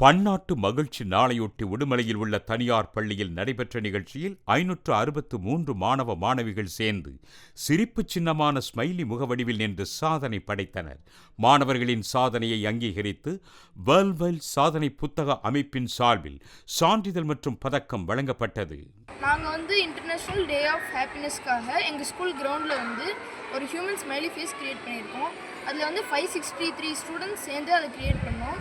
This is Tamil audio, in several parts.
பன்னாட்டு மகிழ்ச்சி நாளையொட்டி உடுமலையில் உள்ள தனியார் பள்ளியில் நடைபெற்ற நிகழ்ச்சியில் ஐநூற்று அறுபத்து மூன்று மாணவ மாணவிகள் சேர்ந்து சிரிப்பு சின்னமான ஸ்மைலி முகவடிவில் நின்று சாதனை படைத்தனர். மாணவர்களின் சாதனையை அங்கீகரித்து வேர்ல்ட் வைல்ட் சாதனை புத்தக அமைப்பின் சார்பில் சான்றிதழ் மற்றும் பதக்கம் வழங்கப்பட்டது. நாங்கள் வந்து இன்டர்நேஷ்னல் டே ஆஃப் ஹாப்பினஸ்க்காக எங்கள் ஸ்கூல் கிரவுண்டில் வந்து ஒரு ஹியூமன் ஸ்மைலி ஃபேஸ் கிரியேட் பண்ணியிருக்கோம். அதில் வந்து ஃபைவ் சிக்ஸ்டி த்ரீ ஸ்டூடெண்ட்ஸ் சேர்ந்து அதை கிரியேட் பண்ணோம்.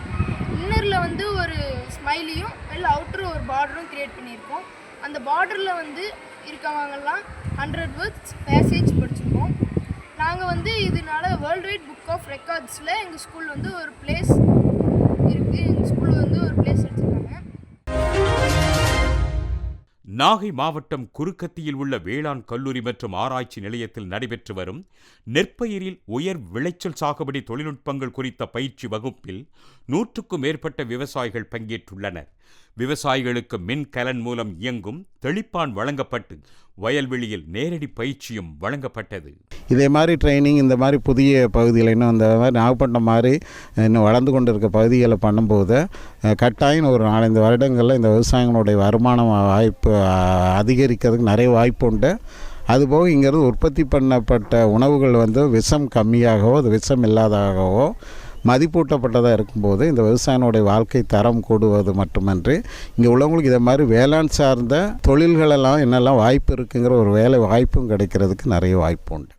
இன்னரில் வந்து ஒரு ஸ்மைலியும் இல்லை அவுட்டர் ஒரு பார்டரும் க்ரியேட் பண்ணியிருக்கோம். அந்த பார்டரில் வந்து இருக்கவங்கெல்லாம் ஹண்ட்ரட் வேர்ட்ஸ் பேசேஜ் படிச்சிருக்கோம். நாங்கள் வந்து இதனால வேர்ல்டு வைட் புக் ஆஃப் ரெக்கார்ட்ஸில் எங்கள் ஸ்கூல் வந்து ஒரு பிளேஸ் இருக்குது எங்கள் ஸ்கூல் நாகை மாவட்டம் குறுக்கத்தியில் உள்ள வேளாண் கல்லூரி மற்றும் ஆராய்ச்சி நிலையத்தில் நடைபெற்று வரும் நெற்பயிரில் உயர் விளைச்சல் சாகுபடி தொழில்நுட்பங்கள் குறித்த பயிற்சி வகுப்பில் நூற்றுக்கும் மேற்பட்ட விவசாயிகள் பங்கேற்றுள்ளனர். விவசாயிகளுக்கு மின் கலன் மூலம் இயங்கும் தெளிப்பான் வழங்கப்பட்டு வயல்வெளியில் நேரடி பயிற்சியும் வழங்கப்பட்டது. இதே மாதிரி ட்ரைனிங் இந்த மாதிரி புதிய பகுதியில் இன்னும் இந்த மாதிரி நாகப்பட்டினம் மாதிரி இன்னும் வளர்ந்து கொண்டு இருக்க பகுதிகளை பண்ணும்போது கட்டாயம் ஒரு நாலஞ்சு வருடங்களில் இந்த விவசாயிகளுடைய வருமானம் வாய்ப்பு அதிகரிக்கிறதுக்கு நிறைய வாய்ப்பு உண்டு. அதுபோக இங்கேருந்து உற்பத்தி பண்ணப்பட்ட உணவுகள் வந்து விஷம் கம்மியாகவோ அது விஷம் இல்லாததாகவோ மதிப்பூட்டப்பட்டதாக இருக்கும்போது இந்த விவசாயினுடைய வாழ்க்கை தரம் கூடுவது மட்டுமன்றி இங்கே உள்ளவங்களுக்கு இதை மாதிரி வேளாண் சார்ந்த தொழில்களெல்லாம் என்னெல்லாம் வாய்ப்பு இருக்குங்கிற ஒரு வேலை வாய்ப்பும் கிடைக்கிறதுக்கு நிறைய வாய்ப்பு உண்டு.